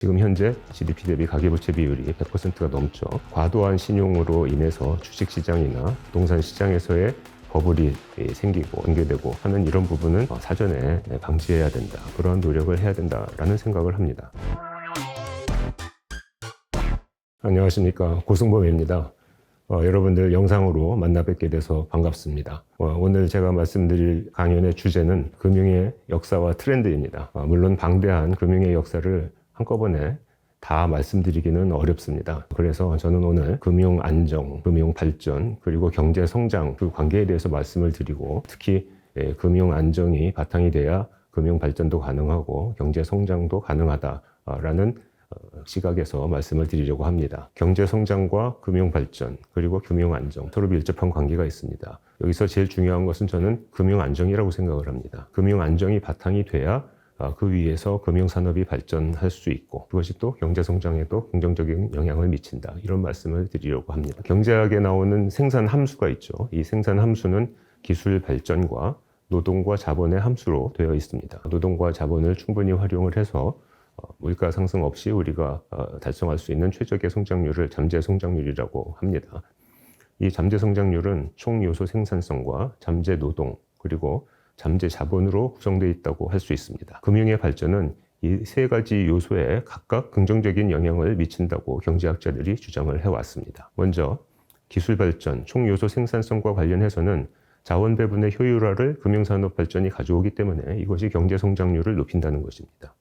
지금 현재 GDP 대비 가계부채 비율이 100%가 넘죠. 과도한 신용으로 인해서 주식시장이나 부동산 시장에서의 버블이 생기고 연계되고 하는 이런 부분은 어, 사전에 방지해야 된다. 그런 노력을 해야 된다라는 생각을 합니다. 안녕하십니까 고승범입니다. 어, 여러분들 영상으로 만나 뵙게 돼서 반갑습니다. 어, 오늘 제가 말씀드릴 강연의 주제는 금융의 역사와 트렌드입니다. 어, 물론 방대한 금융의 역사를 한꺼번에 다 말씀드리기는 어렵습니다. 그래서 저는 오늘 금융 안정, 금융 발전, 그리고 경제 성장 그 관계에 대해서 말씀을 드리고 특히 예, 금융 안정이 바탕이 돼야 금융 발전도 가능하고 경제 성장도 가능하다라는 어, 시각에서 말씀을 드리려고 합니다. 경제 성장과 금융 발전 그리고 금융 안정 서로 밀접한 관계가 있습니다. 여기서 제일 중요한 것은 저는 금융 안정이라고 생각을 합니다. 금융 안정이 바탕이 돼야 어, 그 위에서 금융 산업이 발전할 수 있고 그것이 또 경제 성장에도 긍정적인 영향을 미친다. 이런 말씀을 드리려고 합니다. 경제학에 나오는 생산 함수가 있죠. 이 생산 함수는 기술 발전과 노동과 자본의 함수로 되어 있습니다. 노동과 자본을 충분히 활용을 해서 어, 물가 상승 없이 우리가 어, 달성할 수 있는 최적의 성장률을 잠재 성장률이라고 합니다. 이 잠재 성장률은 총 요소 생산성과 잠재 노동 그리고 잠재 자본으로 구성되어 있다고 할 수 있습니다. 금융의 발전은 이 세 가지 요소에 각각 긍정적인 영향을 미친다고 경제학자들이 주장을 해왔습니다. 먼저 기술 발전, 총 요소 생산성과 관련해서는 자원 배분의 효율화를 금융산업 발전이 가져오기 때문에 이것이 경제 성장률을 높인다는 것입니다.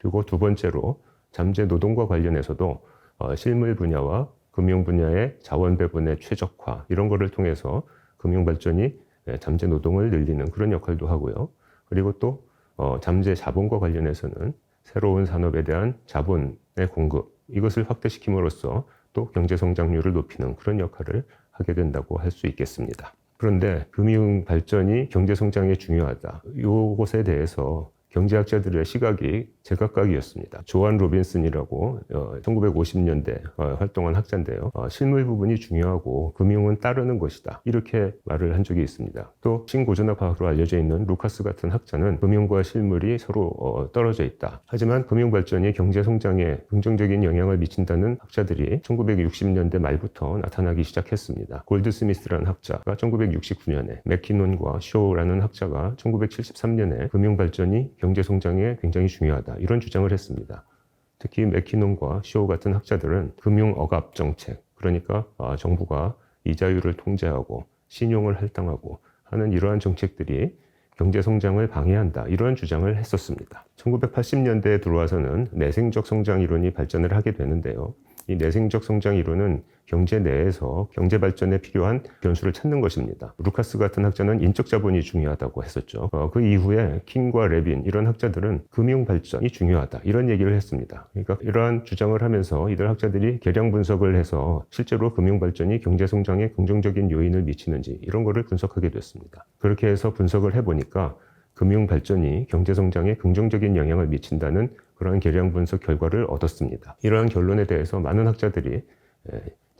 그리고 두 번째로 잠재 노동과 관련해서도 어, 실물 분야와 금융 분야의 자원 배분의 최적화 이런 거를 통해서 금융 발전이 예, 잠재 노동을 늘리는 그런 역할도 하고요. 그리고 또 어, 잠재 자본과 관련해서는 새로운 산업에 대한 자본의 공급 이것을 확대시킴으로써 또 경제 성장률을 높이는 그런 역할을 하게 된다고 할 수 있겠습니다. 그런데 금융 발전이 경제 성장에 중요하다. 이것에 대해서 경제학자들의 시각이 제각각이었습니다. 조한 로빈슨이라고 1950년대 어, 활동한 학자인데요. 어, 실물 부분이 중요하고 금융은 따르는 것이다. 이렇게 말을 한 적이 있습니다. 또 신고전학 과학으로 알려져 있는 루카스 같은 학자는 금융과 실물이 서로 어, 떨어져 있다. 하지만 금융 발전이 경제 성장에 긍정적인 영향을 미친다는 학자들이 1960년대 말부터 나타나기 시작했습니다. 골드스미스라는 학자가 1969년에 맥키논과 쇼라는 학자가 1973년에 금융 발전이 경제 성장에 굉장히 중요하다. 이런 주장을 했습니다. 특히 맥키논과 쇼 같은 학자들은 금융 억압 정책, 그러니까 아, 정부가 이자율을 통제하고 신용을 할당하고 하는 이러한 정책들이 경제 성장을 방해한다. 이러한 주장을 했었습니다. 1980년대에 들어와서는 내생적 성장 이론이 발전을 하게 되는데요. 이 내생적 성장 이론은 경제 내에서 경제 발전에 필요한 변수를 찾는 것입니다. 루카스 같은 학자는 인적 자본이 중요하다고 했었죠. 어, 그 이후에 킹과 레빈 이런 학자들은 금융 발전이 중요하다 이런 얘기를 했습니다. 그러니까 이러한 주장을 하면서 이들 학자들이 계량 분석을 해서 실제로 금융 발전이 경제 성장에 긍정적인 요인을 미치는지 이런 거를 분석하게 됐습니다. 그렇게 해서 분석을 해보니까 금융 발전이 경제 성장에 긍정적인 영향을 미친다는 그러한 계량 분석 결과를 얻었습니다. 이러한 결론에 대해서 많은 학자들이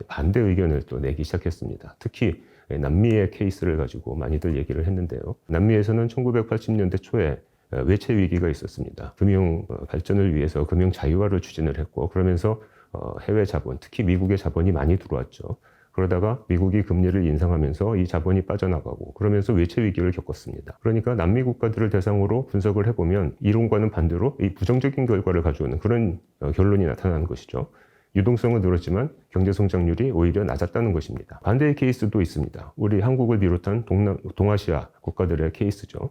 반대 의견을 또 내기 시작했습니다. 특히 남미의 케이스를 가지고 많이들 얘기를 했는데요. 남미에서는 1980년대 초에 외채 위기가 있었습니다. 금융 발전을 위해서 금융 자유화를 추진을 했고 그러면서 해외 자본, 특히 미국의 자본이 많이 들어왔죠. 그러다가 미국이 금리를 인상하면서 이 자본이 빠져나가고 그러면서 외채 위기를 겪었습니다. 그러니까 남미 국가들을 대상으로 분석을 해보면 이론과는 반대로 이 부정적인 결과를 가져오는 그런 결론이 나타나는 것이죠. 유동성은 늘었지만 경제 성장률이 오히려 낮았다는 것입니다. 반대의 케이스도 있습니다. 우리 한국을 비롯한 동남, 동아시아 국가들의 케이스죠.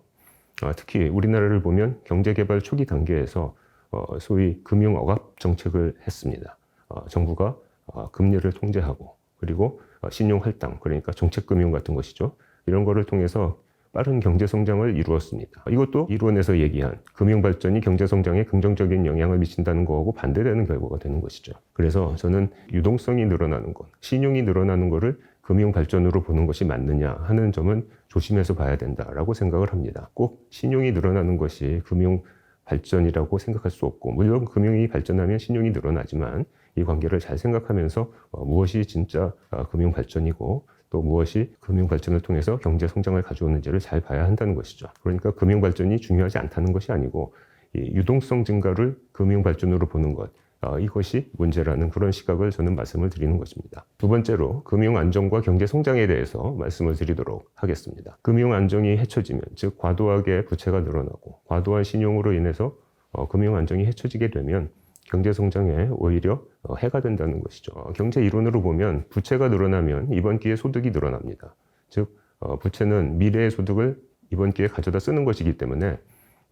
아, 특히 우리나라를 보면 경제개발 초기 단계에서 어, 소위 금융 억압 정책을 했습니다. 어, 정부가 어, 금리를 통제하고 그리고 어, 신용 할당 그러니까 정책 금융 같은 것이죠. 이런 거를 통해서 빠른 경제 성장을 이루었습니다. 이것도 이론에서 얘기한 금융 발전이 경제 성장에 긍정적인 영향을 미친다는 거하고 반대되는 결과가 되는 것이죠. 그래서 저는 유동성이 늘어나는 것, 신용이 늘어나는 것을 금융 발전으로 보는 것이 맞느냐 하는 점은 조심해서 봐야 된다라고 생각을 합니다. 꼭 신용이 늘어나는 것이 금융 발전이라고 생각할 수 없고 물론 금융이 발전하면 신용이 늘어나지만 이 관계를 잘 생각하면서 어, 무엇이 진짜 어, 금융 발전이고 또 무엇이 금융 발전을 통해서 경제 성장을 가져오는지를 잘 봐야 한다는 것이죠. 그러니까 금융 발전이 중요하지 않다는 것이 아니고 이 유동성 증가를 금융 발전으로 보는 것 어, 이것이 문제라는 그런 시각을 저는 말씀을 드리는 것입니다. 두 번째로 금융 안정과 경제 성장에 대해서 말씀을 드리도록 하겠습니다. 금융 안정이 해쳐지면 즉 과도하게 부채가 늘어나고 과도한 신용으로 인해서 어, 금융 안정이 해쳐지게 되면 경제 성장에 오히려 어, 해가 된다는 것이죠. 어, 경제 이론으로 보면 부채가 늘어나면 이번 기회에 소득이 늘어납니다. 즉 어, 부채는 미래의 소득을 이번 기회에 가져다 쓰는 것이기 때문에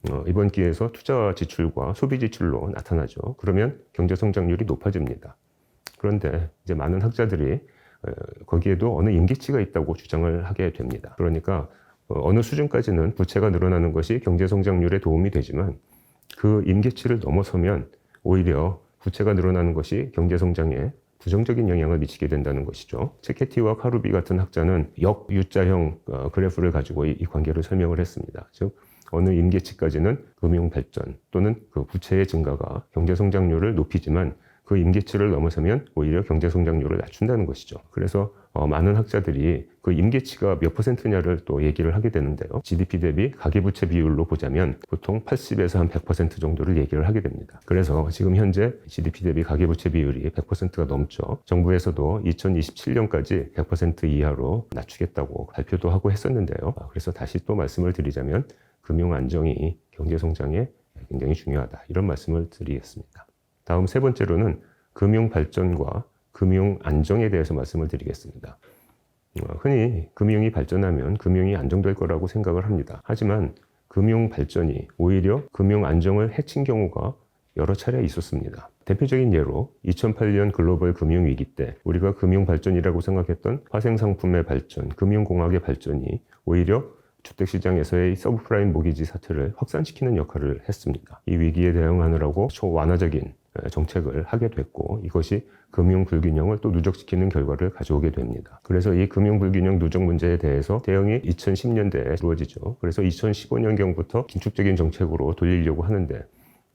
어, 이번 기회에서 투자 지출과 소비 지출로 나타나죠. 그러면 경제 성장률이 높아집니다. 그런데 이제 많은 학자들이 어, 거기에도 어느 임계치가 있다고 주장을 하게 됩니다. 그러니까 어, 어느 수준까지는 부채가 늘어나는 것이 경제 성장률에 도움이 되지만 그 임계치를 넘어서면 오히려 부채가 늘어나는 것이 경제 성장에 부정적인 영향을 미치게 된다는 것이죠. 체케티와 카루비 같은 학자는 역유자형 어, 그래프를 가지고 이, 이 관계를 설명을 했습니다. 즉 어느 임계치까지는 금융 발전 또는 그 부채의 증가가 경제 성장률을 높이지만 그 임계치를 넘어서면 오히려 경제 성장률을 낮춘다는 것이죠. 그래서 어, 많은 학자들이 그 임계치가 몇 퍼센트냐를 또 얘기를 하게 되는데요. GDP 대비 가계부채 비율로 보자면 보통 80에서 한 100% 정도를 얘기를 하게 됩니다. 그래서 지금 현재 GDP 대비 가계부채 비율이 100%가 넘죠. 정부에서도 2027년까지 100% 이하로 낮추겠다고 발표도 하고 했었는데요. 아, 그래서 다시 또 말씀을 드리자면 금융 안정이 경제 성장에 굉장히 중요하다. 이런 말씀을 드리겠습니다. 다음 세 번째로는 금융 발전과 금융 안정에 대해서 말씀을 드리겠습니다. 어, 흔히 금융이 발전하면 금융이 안정될 거라고 생각을 합니다. 하지만 금융 발전이 오히려 금융 안정을 해친 경우가 여러 차례 있었습니다. 대표적인 예로 2008년 글로벌 금융 위기 때 우리가 금융 발전이라고 생각했던 화생 상품의 발전, 금융 공학의 발전이 오히려 주택시장에서의 서브프라임 모기지 사태를 확산시키는 역할을 했습니다. 이 위기에 대응하느라고 초완화적인 정책을 하게 됐고 이것이 금융 불균형을 또 누적시키는 결과를 가져오게 됩니다. 그래서 이 금융 불균형 누적 문제에 대해서 대응이 2010년대에 이루어지죠. 그래서 2015년경부터 긴축적인 정책으로 돌리려고 하는데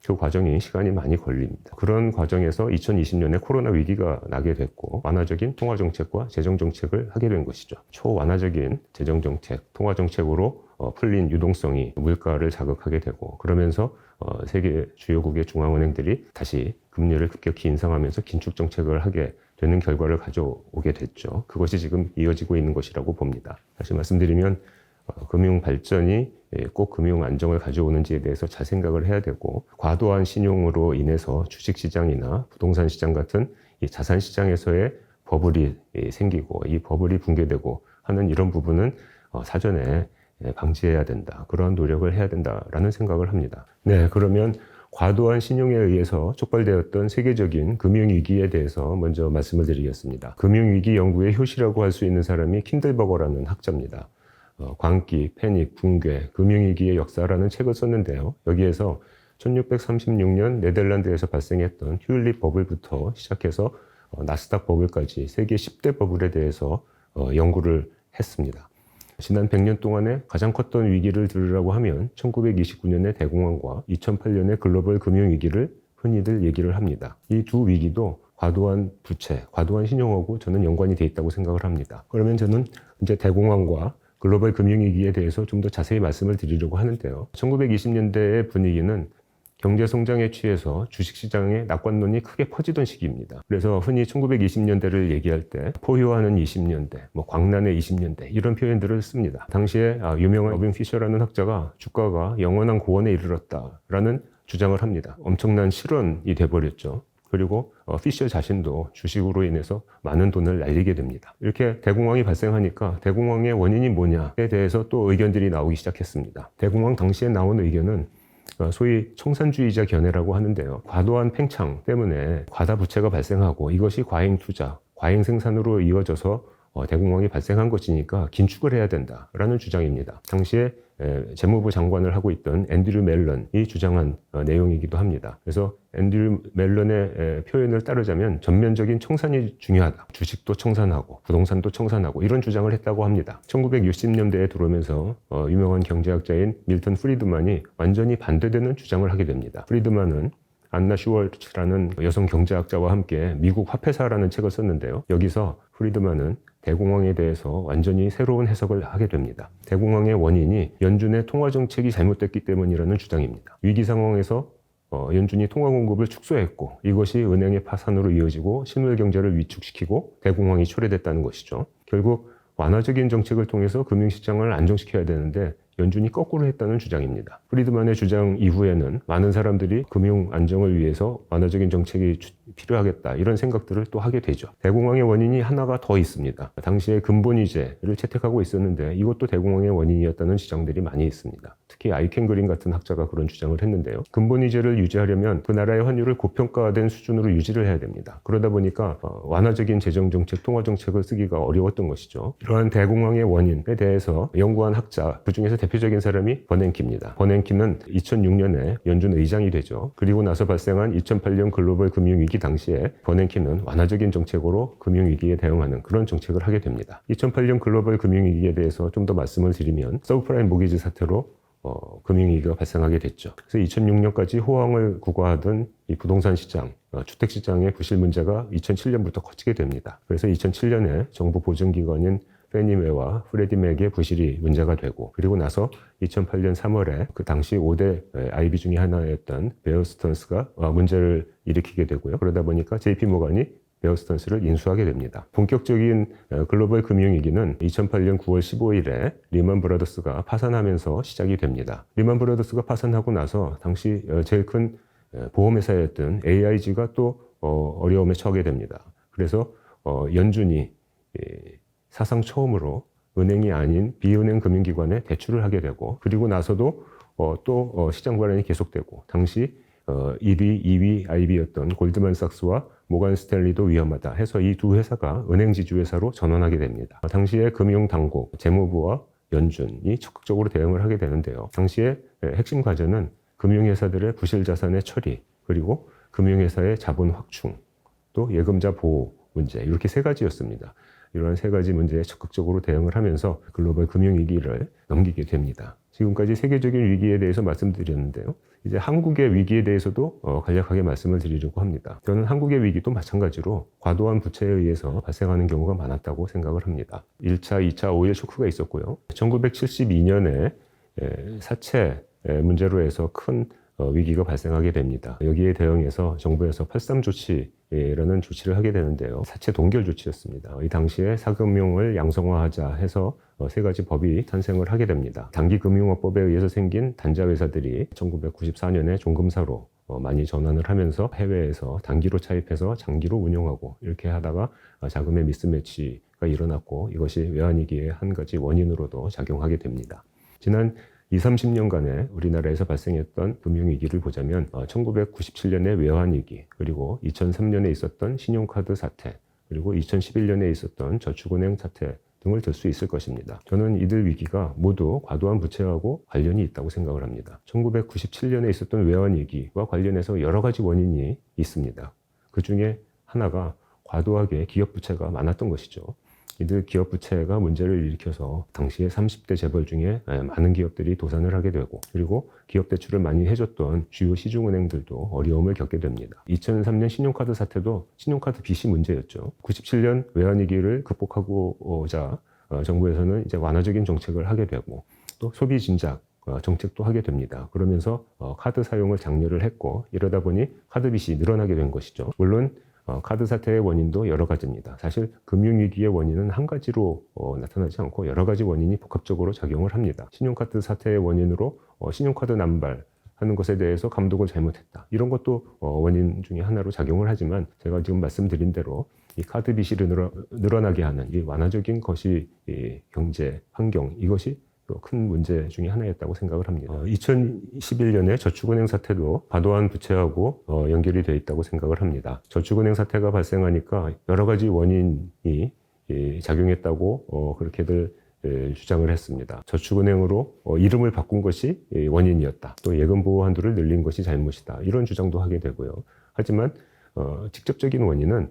그 과정이 시간이 많이 걸립니다. 그런 과정에서 2020년에 코로나 위기가 나게 됐고 완화적인 통화 정책과 재정 정책을 하게 된 것이죠. 초완화적인 재정 정책, 통화 정책으로 어, 풀린 유동성이 물가를 자극하게 되고 그러면서 어, 세계 주요국의 중앙은행들이 다시 금리를 급격히 인상하면서 긴축 정책을 하게 되는 결과를 가져오게 됐죠. 그것이 지금 이어지고 있는 것이라고 봅니다. 다시 말씀드리면 어, 금융 발전이 예, 꼭 금융 안정을 가져오는지에 대해서 잘 생각을 해야 되고 과도한 신용으로 인해서 주식 시장이나 부동산 시장 같은 이 자산 시장에서의 버블이 예, 생기고 이 버블이 붕괴되고 하는 이런 부분은 어, 사전에 예, 방지해야 된다. 그러한 노력을 해야 된다라는 생각을 합니다. 네, 그러면 과도한 신용에 의해서 촉발되었던 세계적인 금융위기에 대해서 먼저 말씀을 드리겠습니다. 금융위기 연구의 효시라고 할 수 있는 사람이 킨들버거라는 학자입니다. 어, 광기, 패닉, 붕괴, 금융위기의 역사라는 책을 썼는데요. 여기에서 1636년 네덜란드에서 발생했던 휴일립 버블부터 시작해서 어, 나스닥 버블까지 세계 10대 버블에 대해서 어, 연구를 했습니다. 지난 100년 동안에 가장 컸던 위기를 들으라고 하면 1929년의 대공황과 2008년의 글로벌 금융위기를 흔히들 얘기를 합니다. 이 두 위기도 과도한 부채, 과도한 신용하고 저는 연관이 돼 있다고 생각을 합니다. 그러면 저는 이제 대공황과 글로벌 금융위기에 대해서 좀 더 자세히 말씀을 드리려고 하는데요. 1920년대의 분위기는 경제 성장에 취해서 주식시장의 낙관론이 크게 퍼지던 시기입니다. 그래서 흔히 1920년대를 얘기할 때 포효하는 20년대, 뭐 광란의 20년대 이런 표현들을 씁니다. 당시에 아, 유명한 어빙 피셔라는 학자가 주가가 영원한 고원에 이르렀다라는 주장을 합니다. 엄청난 실언이 돼버렸죠. 그리고 어, 피셔 자신도 주식으로 인해서 많은 돈을 날리게 됩니다. 이렇게 대공황이 발생하니까 대공황의 원인이 뭐냐에 대해서 또 의견들이 나오기 시작했습니다. 대공황 당시에 나온 의견은 어, 소위 청산주의자 견해라고 하는데요. 과도한 팽창 때문에 과다 부채가 발생하고 이것이 과잉 투자, 과잉 생산으로 이어져서 어, 대공황이 발생한 것이니까 긴축을 해야 된다라는 주장입니다. 당시에 재무부 장관을 하고 있던 앤드류 멜런이 주장한 어, 내용이기도 합니다. 그래서 앤드류 멜런의 표현을 따르자면 전면적인 청산이 중요하다. 주식도 청산하고 부동산도 청산하고 이런 주장을 했다고 합니다. 1960년대에 들어오면서 어, 유명한 경제학자인 밀턴 프리드만이 완전히 반대되는 주장을 하게 됩니다. 프리드만은 안나 슈월츠라는 여성 경제학자와 함께 미국 화폐사라는 책을 썼는데요. 여기서 프리드만은 대공황에 대해서 완전히 새로운 해석을 하게 됩니다. 대공황의 원인이 연준의 통화 정책이 잘못됐기 때문이라는 주장입니다. 위기 상황에서 어, 연준이 통화 공급을 축소했고 이것이 은행의 파산으로 이어지고 실물 경제를 위축시키고 대공황이 초래됐다는 것이죠. 결국 완화적인 정책을 통해서 금융시장을 안정시켜야 되는데 연준이 거꾸로 했다는 주장입니다. 프리드만의 주장 이후에는 많은 사람들이 금융 안정을 위해서 완화적인 정책이 주- 필요하겠다 이런 생각들을 또 하게 되죠. 대공황의 원인이 하나가 더 있습니다. 당시에 근본이제를 채택하고 있었는데 이것도 대공황의 원인이었다는 주장들이 많이 있습니다. 특히 아이켄 그린 같은 학자가 그런 주장을 했는데요. 근본이제를 유지하려면 그 나라의 환율을 고평가된 수준으로 유지를 해야 됩니다. 그러다 보니까 어, 완화적인 재정 정책, 통화 정책을 쓰기가 어려웠던 것이죠. 이러한 대공황의 원인에 대해서 연구한 학자 그 중에서 대표적인 사람이 버냉키입니다. 버냉키는 2006년에 연준 의장이 되죠. 그리고 나서 발생한 2008년 글로벌 금융위기 당시에 버냉키는 완화적인 정책으로 금융위기에 대응하는 그런 정책을 하게 됩니다. 2008년 글로벌 금융위기에 대해서 좀 더 말씀을 드리면 서브프라임 모기지 사태로 어, 금융위기가 발생하게 됐죠. 그래서 2006년까지 호황을 구가하던 이 부동산 시장, 어, 주택 시장의 부실 문제가 2007년부터 커지게 됩니다. 그래서 2007년에 정부 보증기관인 페니메와 프레디맥의 부실이 문제가 되고 그리고 나서 2008년 3월에 그 당시 5대 IB 중에 하나였던 베어스턴스가 어, 문제를 일으키게 되고요. 그러다 보니까 JP 모간이 베어스턴스를 인수하게 됩니다. 본격적인 어, 글로벌 금융위기는 2008년 9월 15일에 리만 브라더스가 파산하면서 시작이 됩니다. 리만 브라더스가 파산하고 나서 당시 어, 제일 큰 어, 보험회사였던 AIG가 또 어, 어려움에 처하게 됩니다. 그래서 어, 연준이 예, 사상 처음으로 은행이 아닌 비은행 금융기관에 대출을 하게 되고 그리고 나서도 어, 또 어, 시장 불안이 계속되고 당시 어, 1위, 2위 IB였던 골드만삭스와 모간 스탠리도 위험하다 해서 이 두 회사가 은행 지주 회사로 전환하게 됩니다. 당시에 금융 당국, 재무부와 연준이 적극적으로 대응을 하게 되는데요. 당시에 예, 핵심 과제는 금융회사들의 부실 자산의 처리 그리고 금융회사의 자본 확충 또 예금자 보호 문제 이렇게 세 가지였습니다. 이러한 세 가지 문제에 적극적으로 대응을 하면서 글로벌 금융 위기를 넘기게 됩니다. 지금까지 세계적인 위기에 대해서 말씀드렸는데요. 이제 한국의 위기에 대해서도 어, 간략하게 말씀을 드리려고 합니다. 저는 한국의 위기도 마찬가지로 과도한 부채에 의해서 발생하는 경우가 많았다고 생각을 합니다. 1차, 2차 오일 쇼크가 있었고요. 1972년에 사채 문제로 해서 큰 어, 위기가 발생하게 됩니다. 여기에 대응해서 정부에서 83 조치라는 조치를 하게 되는데요. 사채 동결 조치였습니다. 이 당시에 사금융을 양성화하자 해서 어, 세 가지 법이 탄생을 하게 됩니다. 단기금융업법에 의해서 생긴 단자 회사들이 1994년에 종금사로 어, 많이 전환을 하면서 해외에서 단기로 차입해서 장기로 운용하고 이렇게 하다가 어, 자금의 미스매치가 일어났고 이것이 외환위기의 한 가지 원인으로도 작용하게 됩니다. 지난 20, 30년간에 우리나라에서 발생했던 금융위기를 보자면 1997년의 외환위기, 그리고 2003년에 있었던 신용카드 사태, 그리고 2011년에 있었던 저축은행 사태 등을 들 수 있을 것입니다. 저는 이들 위기가 모두 과도한 부채하고 관련이 있다고 생각을 합니다. 1997년에 있었던 외환위기와 관련해서 여러 가지 원인이 있습니다. 그 중에 하나가 과도하게 기업 부채가 많았던 것이죠. 이들 기업 부채가 문제를 일으켜서 당시에 30대 재벌 중에 많은 기업들이 도산을 하게 되고 그리고 기업 대출을 많이 해줬던 주요 시중은행들도 어려움을 겪게 됩니다. 2003년 신용카드 사태도 신용카드 빚이 문제였죠. 97년 외환위기를 극복하고자 어, 정부에서는 이제 완화적인 정책을 하게 되고 또 소비 진작 어, 정책도 하게 됩니다. 그러면서 어, 카드 사용을 장려를 했고 이러다 보니 카드 빚이 늘어나게 된 것이죠. 물론 어, 카드 사태의 원인도 여러 가지입니다. 사실 금융위기의 원인은 한 가지로 어, 나타나지 않고 여러 가지 원인이 복합적으로 작용을 합니다. 신용카드 사태의 원인으로 어, 신용카드 남발 하는 것에 대해서 감독을 잘못했다. 이런 것도 어, 원인 중에 하나로 작용을 하지만 제가 지금 말씀드린 대로 이 카드 빚이 늘어, 늘어나게 하는 이 완화적인 것이 이 경제 환경 이것이 또 큰 문제 중에 하나였다고 생각을 합니다. 2021년에 저축은행 사태도 과도한 부채하고 어, 연결이 되어 있다고 생각을 합니다. 저축은행 사태가 발생하니까 여러 가지 원인이 이, 작용했다고 어, 그렇게들 예, 주장을 했습니다. 저축은행으로 어, 이름을 바꾼 것이 이 원인이었다. 또 예금 보호 한도를 늘린 것이 잘못이다. 이런 주장도 하게 되고요. 하지만 어, 직접적인 원인은 어,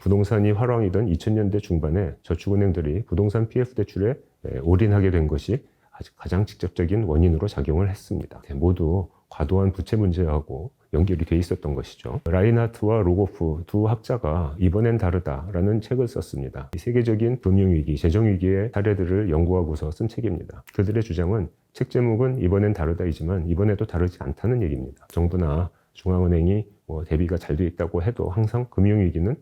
부동산이 화랑이던 2000년대 중반에 저축은행들이 부동산 PF 대출에 에, 올인하게 된 것이 아주 가장 직접적인 원인으로 작용을 했습니다. 네, 모두 과도한 부채 문제하고 연결이 돼 있었던 것이죠. 라인하트와 로고프 두 학자가 이번엔 다르다라는 책을 썼습니다. 이 세계적인 금융위기, 재정위기의 사례들을 연구하고서 쓴 책입니다. 그들의 주장은 책 제목은 이번엔 다르다이지만 이번에도 다르지 않다는 얘기입니다. 정부나 중앙은행이 뭐 대비가 잘 돼 있다고 해도 항상 금융위기는 어,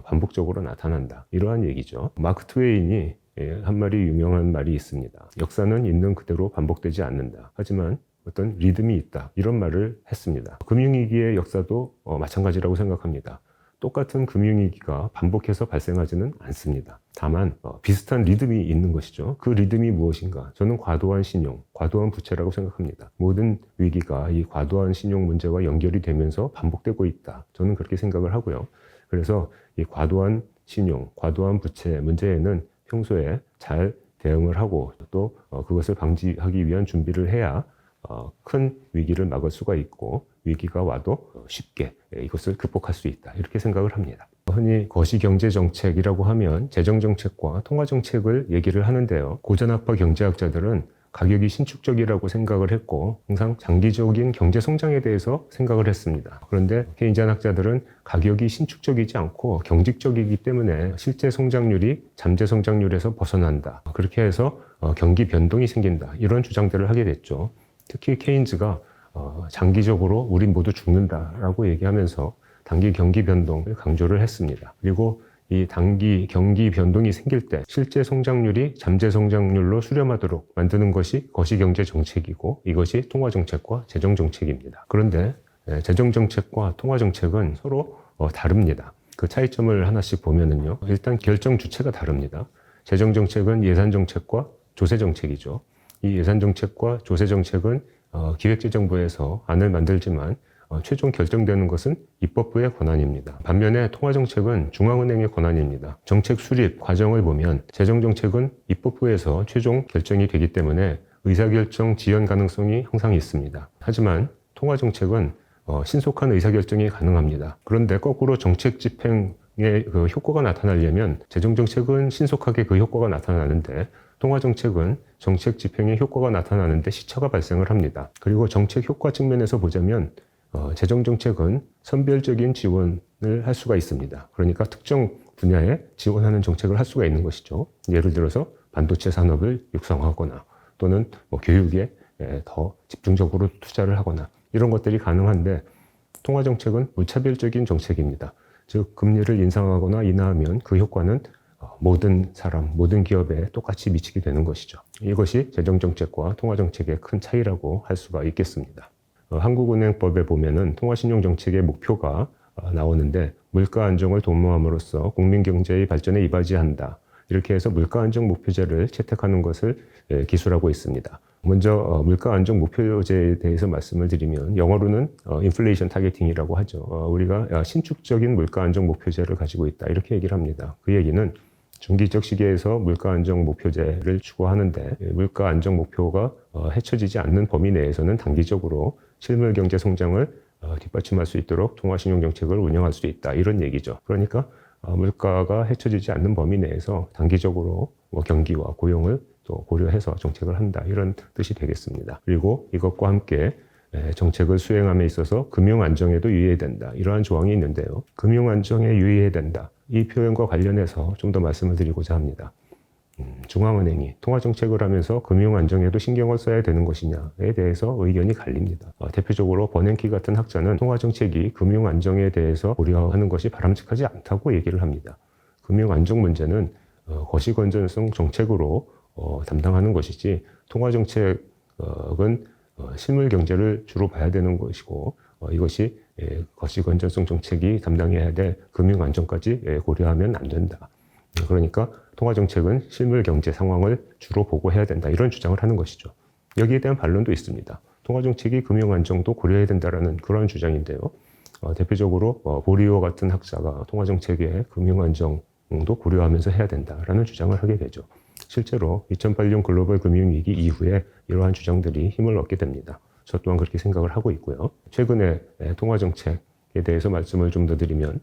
반복적으로 나타난다. 이러한 얘기죠. 마크 트웨인이 예, 한 말이 유명한 말이 있습니다. 역사는 있는 그대로 반복되지 않는다. 하지만 어떤 리듬이 있다. 이런 말을 했습니다. 금융위기의 역사도 어, 마찬가지라고 생각합니다. 똑같은 금융위기가 반복해서 발생하지는 않습니다. 다만 어, 비슷한 리듬이 있는 것이죠. 그 리듬이 무엇인가? 저는 과도한 신용, 과도한 부채라고 생각합니다. 모든 위기가 이 과도한 신용 문제와 연결이 되면서 반복되고 있다. 저는 그렇게 생각을 하고요. 그래서 이 과도한 신용, 과도한 부채 문제에는 평소에 잘 대응을 하고 또 어, 그것을 방지하기 위한 준비를 해야 어, 큰 위기를 막을 수가 있고 위기가 와도 쉽게 이것을 극복할 수 있다 이렇게 생각을 합니다. 흔히 거시 경제 정책이라고 하면 재정 정책과 통화 정책을 얘기를 하는데요. 고전학파 경제학자들은 가격이 신축적이라고 생각을 했고 항상 장기적인 경제 성장에 대해서 생각을 했습니다. 그런데 케인지안 학자들은 가격이 신축적이지 않고 경직적이기 때문에 실제 성장률이 잠재 성장률에서 벗어난다. 그렇게 해서 어, 경기 변동이 생긴다. 이런 주장들을 하게 됐죠. 특히 케인즈가 어, 장기적으로 우린 모두 죽는다라고 얘기하면서 단기 경기 변동을 강조를 했습니다. 그리고 이 단기 경기 변동이 생길 때 실제 성장률이 잠재 성장률로 수렴하도록 만드는 것이 거시경제 정책이고 이것이 통화 정책과 재정 정책입니다. 그런데 예, 재정 정책과 통화 정책은 서로 어, 다릅니다. 그 차이점을 하나씩 보면은요. 일단 결정 주체가 다릅니다. 재정 정책은 예산 정책과 조세 정책이죠. 이 예산 정책과 조세 정책은 어, 기획재정부에서 안을 만들지만 어, 최종 결정되는 것은 입법부의 권한입니다. 반면에 통화정책은 중앙은행의 권한입니다. 정책 수립 과정을 보면 재정정책은 입법부에서 최종 결정이 되기 때문에 의사결정 지연 가능성이 항상 있습니다. 하지만 통화정책은 어, 신속한 의사결정이 가능합니다. 그런데 거꾸로 정책 집행의 그 효과가 나타나려면 재정정책은 신속하게 그 효과가 나타나는데 통화정책은 정책 집행의 효과가 나타나는데 시차가 발생을 합니다. 그리고 정책 효과 측면에서 보자면 어, 재정정책은 선별적인 지원을 할 수가 있습니다. 그러니까 특정 분야에 지원하는 정책을 할 수가 있는 것이죠. 예를 들어서 반도체 산업을 육성하거나 또는 뭐 교육에 더 집중적으로 투자를 하거나 이런 것들이 가능한데 통화정책은 무차별적인 정책입니다. 즉 금리를 인상하거나 인하하면 그 효과는 어, 모든 사람, 모든 기업에 똑같이 미치게 되는 것이죠. 이것이 재정정책과 통화정책의 큰 차이라고 할 수가 있겠습니다. 어, 한국은행법에 보면은 통화신용정책의 목표가 어, 나오는데 물가 안정을 도모함으로써 국민 경제의 발전에 이바지한다. 이렇게 해서 물가 안정 목표제를 채택하는 것을 예, 기술하고 있습니다. 먼저 어, 물가 안정 목표제에 대해서 말씀을 드리면 영어로는 인플레이션 타겟팅이라고 하죠. 우리가 신축적인 물가 안정 목표제를 가지고 있다. 이렇게 얘기를 합니다. 그 얘기는 중기적 시기에서 물가 안정 목표제를 추구하는데 예, 물가 안정 목표가 해쳐지지 않는 범위 내에서는 단기적으로 실물 경제 성장을 어, 뒷받침할 수 있도록 통화신용 정책을 운영할 수 있다 이런 얘기죠. 그러니까 어, 물가가 헤쳐지지 않는 범위 내에서 단기적으로 뭐 경기와 고용을 또 고려해서 정책을 한다 이런 뜻이 되겠습니다. 그리고 이것과 함께 정책을 수행함에 있어서 금융 안정에도 유의해야 된다 이러한 조항이 있는데요. 금융 안정에 유의해야 된다 이 표현과 관련해서 좀 더 말씀을 드리고자 합니다. 음, 중앙은행이 통화정책을 하면서 금융 안정에도 신경을 써야 되는 것이냐에 대해서 의견이 갈립니다. 어, 대표적으로 버냉키 같은 학자는 통화정책이 금융 안정에 대해서 고려하는 것이 바람직하지 않다고 얘기를 합니다. 금융 안정 문제는 어, 거시건전성 정책으로 어, 담당하는 것이지 통화정책은 어, 실물 경제를 주로 봐야 되는 것이고 어, 이것이 예, 거시건전성 정책이 담당해야 될 금융 안정까지 예, 고려하면 안 된다. 그러니까 통화 정책은 실물 경제 상황을 주로 보고 해야 된다 이런 주장을 하는 것이죠. 여기에 대한 반론도 있습니다. 통화 정책이 금융 안정도 고려해야 된다라는 그런 주장인데요. 어, 대표적으로 어, 보리오 같은 학자가 통화 정책의 금융 안정도 고려하면서 해야 된다라는 주장을 하게 되죠. 실제로 2008년 글로벌 금융위기 이후에 이러한 주장들이 힘을 얻게 됩니다. 저 또한 그렇게 생각을 하고 있고요. 최근에 통화 정책에 대해서 말씀을 좀 더 드리면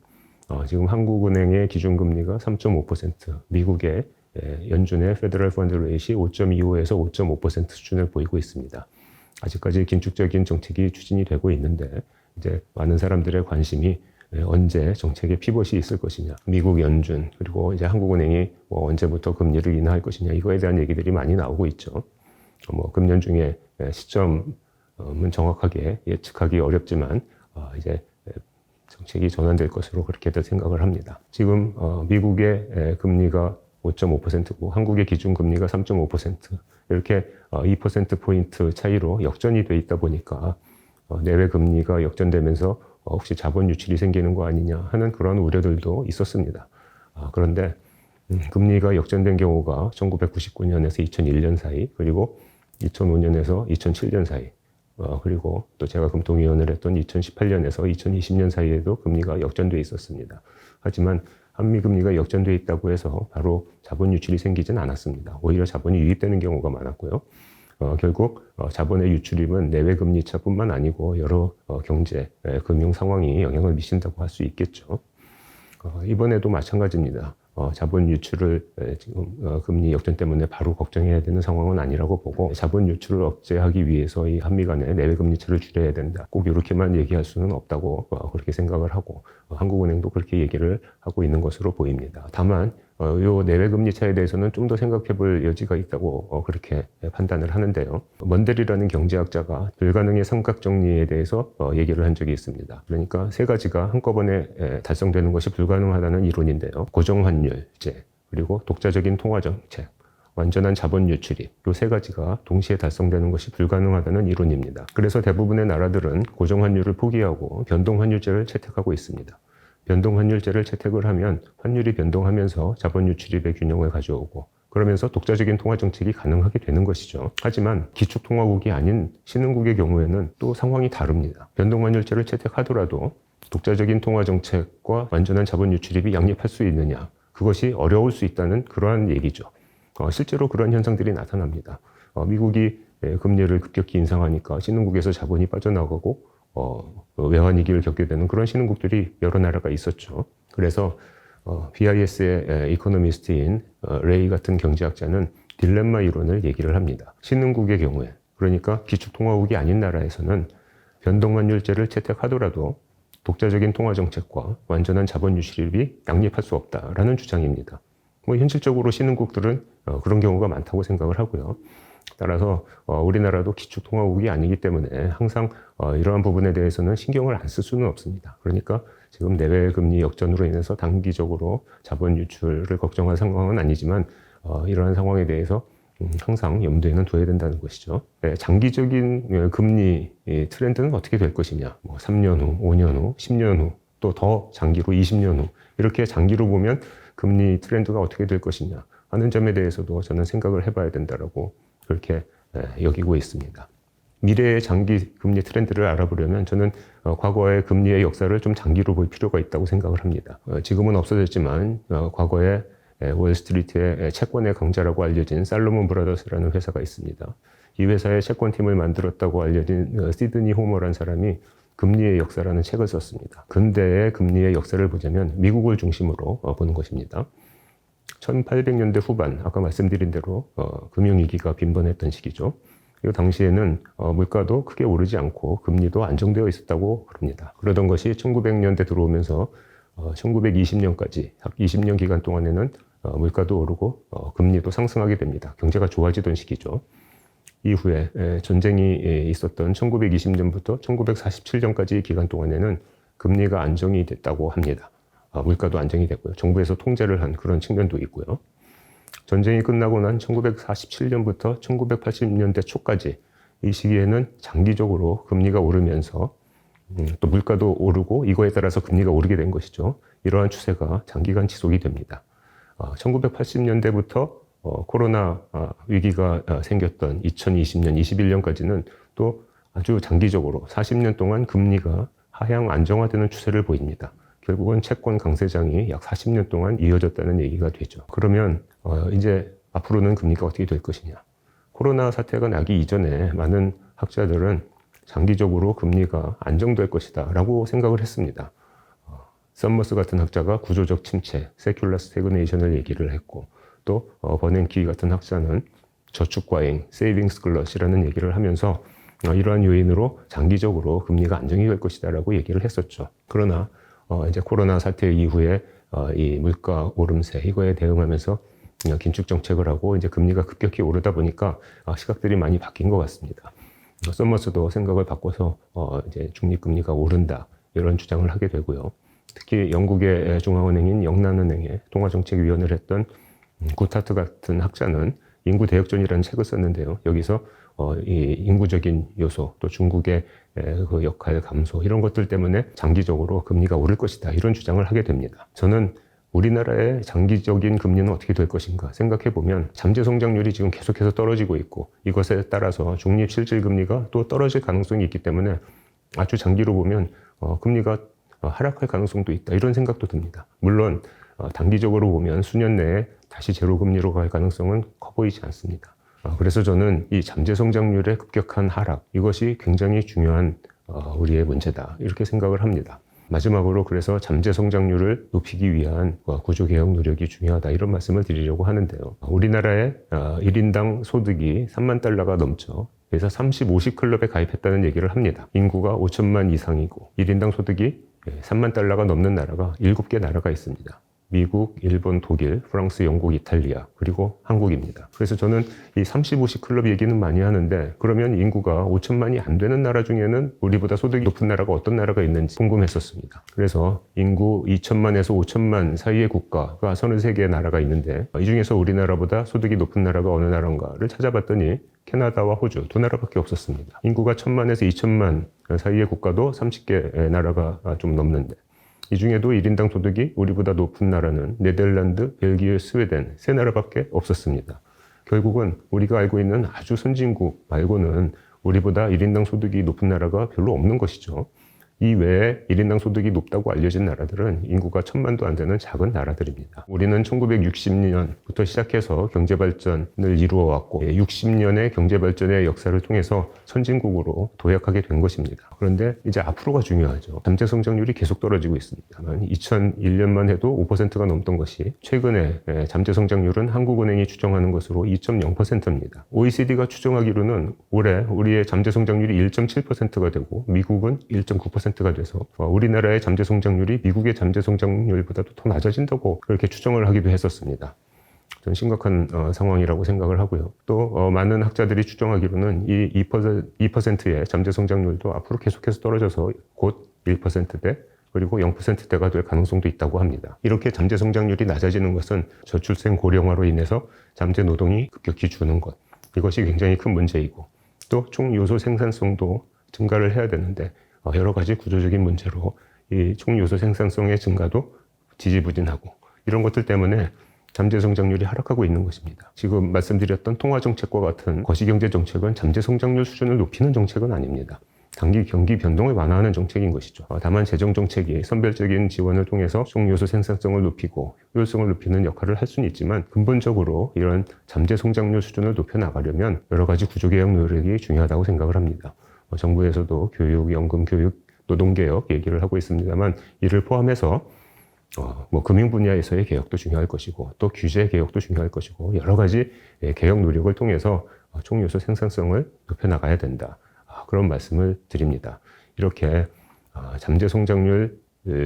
어, 지금 한국은행의 기준금리가 3.5%, 미국의 예, 연준의 페더럴 펀드 레이시 5.25에서 5.5% 수준을 보이고 있습니다. 아직까지 긴축적인 정책이 추진이 되고 있는데 이제 많은 사람들의 관심이 예, 언제 정책의 피벗이 있을 것이냐, 미국 연준 그리고 이제 한국은행이 뭐 언제부터 금리를 인하할 것이냐 이거에 대한 얘기들이 많이 나오고 있죠. 어, 뭐 금년 중에 예, 시점은 정확하게 예측하기 어렵지만 어, 이제 정책이 전환될 것으로 그렇게들 생각을 합니다. 지금 어, 미국의 에, 금리가 5.5%고 한국의 기준 금리가 3.5% 이렇게 어, 2% 포인트 차이로 역전이 돼 있다 보니까 어, 내외 금리가 역전되면서 어, 혹시 자본 유출이 생기는 거 아니냐 하는 그런 우려들도 있었습니다. 아, 그런데 음, 금리가 역전된 경우가 1999년에서 2001년 사이 그리고 2005년에서 2007년 사이 어, 그리고 또 제가 금통위원을 했던 2018년에서 2020년 사이에도 금리가 역전돼 있었습니다. 하지만 한미 금리가 역전돼 있다고 해서 바로 자본 유출이 생기진 않았습니다. 오히려 자본이 유입되는 경우가 많았고요. 어, 결국 어, 자본의 유출임은 내외 금리 차뿐만 아니고 여러 어, 경제, 에, 금융 상황이 영향을 미친다고 할 수 있겠죠. 어, 이번에도 마찬가지입니다. 어, 자본 유출을 에, 지금 어, 금리 역전 때문에 바로 걱정해야 되는 상황은 아니라고 보고 자본 유출을 억제하기 위해서 이 한미 간의 내외 금리 차를 줄여야 된다. 꼭 이렇게만 얘기할 수는 없다고 어, 그렇게 생각을 하고 어, 한국은행도 그렇게 얘기를 하고 있는 것으로 보입니다. 다만 어, 요 내외 금리 차에 대해서는 좀 더 생각해 볼 여지가 있다고 어, 그렇게 판단을 하는데요. 먼델이라는 경제학자가 불가능의 삼각 정리에 대해서 어, 얘기를 한 적이 있습니다. 그러니까 세 가지가 한꺼번에 에, 달성되는 것이 불가능하다는 이론인데요. 고정 환율제 그리고 독자적인 통화 정책, 완전한 자본 유출입 이세 가지가 동시에 달성되는 것이 불가능하다는 이론입니다. 그래서 대부분의 나라들은 고정 환율을 포기하고 변동 환율제를 채택하고 있습니다. 변동 환율제를 채택을 하면 환율이 변동하면서 자본 유출입의 균형을 가져오고 그러면서 독자적인 통화 정책이 가능하게 되는 것이죠. 하지만 기축통화국이 아닌 신흥국의 경우에는 또 상황이 다릅니다. 변동환율제를 채택하더라도 독자적인 통화 정책과 완전한 자본 유출입이 양립할 수 있느냐 그것이 어려울 수 있다는 그러한 얘기죠. 어, 실제로 그런 현상들이 나타납니다. 어, 미국이 예, 금리를 급격히 인상하니까 신흥국에서 자본이 빠져나가고 어, 외환 위기를 겪게 되는 그런 신흥국들이 여러 나라가 있었죠. 그래서 어, BIS의 에, 이코노미스트인 어, 레이 같은 경제학자는 딜레마 이론을 얘기를 합니다. 신흥국의 경우에 그러니까 기축통화국이 아닌 나라에서는 변동환율제를 채택하더라도 독자적인 통화 정책과 완전한 자본 유출입이 양립할 수 없다라는 주장입니다. 뭐 현실적으로 신흥국들은 어, 그런 경우가 많다고 생각을 하고요. 따라서 어, 우리나라도 기축통화국이 아니기 때문에 항상 어, 이러한 부분에 대해서는 신경을 안 쓸 수는 없습니다. 그러니까 지금 내외 금리 역전으로 인해서 단기적으로 자본 유출을 걱정할 상황은 아니지만 어, 이러한 상황에 대해서 음, 항상 염두에는 둬야 된다는 것이죠. 네, 장기적인 예, 금리 이 트렌드는 어떻게 될 것이냐. 뭐 3년 후, 5년 후, 10년 후, 또 더 장기로 20년 후 이렇게 장기로 보면 금리 트렌드가 어떻게 될 것이냐 하는 점에 대해서도 저는 생각을 해봐야 된다라고 그렇게 예, 여기고 있습니다. 미래의 장기 금리 트렌드를 알아보려면 저는 어, 과거의 금리의 역사를 좀 장기로 볼 필요가 있다고 생각을 합니다. 어, 지금은 없어졌지만 어, 과거에 에, 월스트리트의 에, 채권의 강자라고 알려진 살로몬 브라더스라는 회사가 있습니다. 이 회사의 채권팀을 만들었다고 알려진 어, 시드니 호머라는 사람이 금리의 역사라는 책을 썼습니다. 근대의 금리의 역사를 보자면 미국을 중심으로 어, 보는 것입니다. 1800년대 후반, 아까 말씀드린 대로 어, 금융위기가 빈번했던 시기죠. 이 당시에는 어, 물가도 크게 오르지 않고 금리도 안정되어 있었다고 그럽니다. 그러던 것이 1900년대 들어오면서 어, 1920년까지 약 20년 기간 동안에는 어, 물가도 오르고 어, 금리도 상승하게 됩니다. 경제가 좋아지던 시기죠. 이후에 에, 전쟁이 에, 있었던 1920년부터 1947년까지 기간 동안에는 금리가 안정이 됐다고 합니다. 아, 물가도 안정이 됐고요. 정부에서 통제를 한 그런 측면도 있고요. 전쟁이 끝나고 난 1947년부터 1980년대 초까지 이 시기에는 장기적으로 금리가 오르면서 음, 또 물가도 오르고 이거에 따라서 금리가 오르게 된 것이죠. 이러한 추세가 장기간 지속이 됩니다. 1980년대부터 어, 코로나 아, 위기가 아, 생겼던 2020년, 21년까지는 또 아주 장기적으로 40년 동안 금리가 하향 안정화되는 추세를 보입니다. 결국은 채권 강세장이 약 40년 동안 이어졌다는 얘기가 되죠. 그러면 어, 이제 앞으로는 금리가 어떻게 될 것이냐. 코로나 사태가 나기 이전에 많은 학자들은 장기적으로 금리가 안정될 것이다 라고 생각을 했습니다. 어, 썸머스 같은 학자가 구조적 침체, 세큘러 스태그네이션을 얘기를 했고 또 어, 버넨키 같은 학자는 저축과잉, 세이빙스 글러시라는 얘기를 하면서 어, 이러한 요인으로 장기적으로 금리가 안정이 될 것이다 라고 얘기를 했었죠. 그러나 어, 이제 코로나 사태 이후에 어, 이 물가 오름세 이거에 대응하면서 그냥 긴축 정책을 하고 이제 금리가 급격히 오르다 보니까 어, 시각들이 많이 바뀐 것 같습니다. 서머스도 생각을 바꿔서 어, 이제 중립금리가 오른다 이런 주장을 하게 되고요. 특히 영국의 중앙은행인 영란은행의 통화정책위원을 했던 음, 구타트 같은 학자는 인구 대역전이라는 책을 썼는데요. 여기서 어, 이 인구적인 요소 또 중국의 에, 그 역할 감소 이런 것들 때문에 장기적으로 금리가 오를 것이다 이런 주장을 하게 됩니다. 저는 우리나라의 장기적인 금리는 어떻게 될 것인가 생각해 보면 잠재 성장률이 지금 계속해서 떨어지고 있고 이것에 따라서 중립 실질 금리가 또 떨어질 가능성이 있기 때문에 아주 장기로 보면 어, 금리가 어, 하락할 가능성도 있다 이런 생각도 듭니다. 물론 어, 단기적으로 보면 수년 내에 다시 제로 금리로 갈 가능성은 커 보이지 않습니다. 어, 그래서 저는 이 잠재 성장률의 급격한 하락 이것이 굉장히 중요한 어, 우리의 문제다 이렇게 생각을 합니다. 마지막으로 그래서 잠재 성장률을 높이기 위한 어, 구조 개혁 노력이 중요하다 이런 말씀을 드리려고 하는데요. 우리나라의 어, 1인당 소득이 3만 달러가 넘죠. 그래서 30, 50 클럽에 가입했다는 얘기를 합니다. 인구가 5천만 이상이고 1인당 소득이 3만 달러가 넘는 나라가 7개 나라가 있습니다. 미국, 일본, 독일, 프랑스, 영국, 이탈리아, 그리고 한국입니다. 그래서 저는 이 30, 50 클럽 얘기는 많이 하는데 그러면 인구가 5천만이 안 되는 나라 중에는 우리보다 소득이 높은 나라가 어떤 나라가 있는지 궁금했었습니다. 그래서 인구 2천만에서 5천만 사이의 국가가 33개의 나라가 있는데 이 중에서 우리나라보다 소득이 높은 나라가 어느 나라인가를 찾아봤더니 캐나다와 호주 두 나라밖에 없었습니다. 인구가 천만에서 2천만 사이의 국가도 30개 나라가 좀 넘는데 이 중에도 1인당 소득이 우리보다 높은 나라는 네덜란드, 벨기에, 스웨덴 세 나라밖에 없었습니다. 결국은 우리가 알고 있는 아주 선진국 말고는 우리보다 1인당 소득이 높은 나라가 별로 없는 것이죠. 이 외에 1인당 소득이 높다고 알려진 나라들은 인구가 천만도 안 되는 작은 나라들입니다. 우리는 1960년부터 시작해서 경제발전을 이루어왔고 60년의 경제발전의 역사를 통해서 선진국으로 도약하게 된 것입니다. 그런데 이제 앞으로가 중요하죠. 잠재 성장률이 계속 떨어지고 있습니다만 2001년만 해도 5%가 넘던 것이 최근에 잠재 성장률은 한국은행이 추정하는 것으로 2.0%입니다. OECD가 추정하기로는 올해 우리의 잠재 성장률이 1.7%가 되고 미국은 1.9% 2.5%가 돼서 어, 우리나라의 잠재 성장률이 미국의 잠재 성장률보다도 더 낮아진다고 그렇게 추정을 하기도 했었습니다. 좀 심각한 어, 상황이라고 생각을 하고요. 또 어, 많은 학자들이 추정하기로는 이 2%, 2%의 잠재 성장률도 앞으로 계속해서 떨어져서 곧 1%대 그리고 0%대가 될 가능성도 있다고 합니다. 이렇게 잠재 성장률이 낮아지는 것은 저출생 고령화로 인해서 잠재 노동이 급격히 주는 것 이것이 굉장히 큰 문제이고 또 총 요소 생산성도 증가를 해야 되는데 어, 여러 가지 구조적인 문제로 이 총요소 생산성의 증가도 지지부진하고 이런 것들 때문에 잠재 성장률이 하락하고 있는 것입니다. 지금 말씀드렸던 통화 정책과 같은 거시경제 정책은 잠재 성장률 수준을 높이는 정책은 아닙니다. 단기 경기 변동을 완화하는 정책인 것이죠. 어, 다만 재정 정책이 선별적인 지원을 통해서 총요소 생산성을 높이고 효율성을 높이는 역할을 할 수는 있지만 근본적으로 이런 잠재 성장률 수준을 높여 나가려면 여러 가지 구조 개혁 노력이 중요하다고 생각을 합니다. 어, 정부에서도 교육, 연금 교육, 노동개혁 얘기를 하고 있습니다만 이를 포함해서 어, 뭐 금융 분야에서의 개혁도 중요할 것이고 또 규제 개혁도 중요할 것이고 여러 가지 예, 개혁 노력을 통해서 어, 총요소 생산성을 높여 나가야 된다. 아, 그런 말씀을 드립니다. 이렇게 어, 잠재 성장률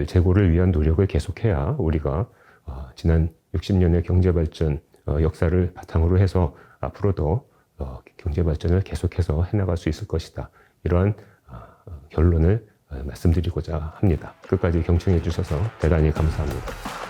제고를 위한 노력을 계속해야 우리가 어, 지난 60년의 경제 발전 어, 역사를 바탕으로 해서 앞으로도 어, 경제 발전을 계속해서 해나갈 수 있을 것이다. 이러한 어, 결론을 어, 말씀드리고자 합니다. 끝까지 경청해 주셔서 대단히 감사합니다.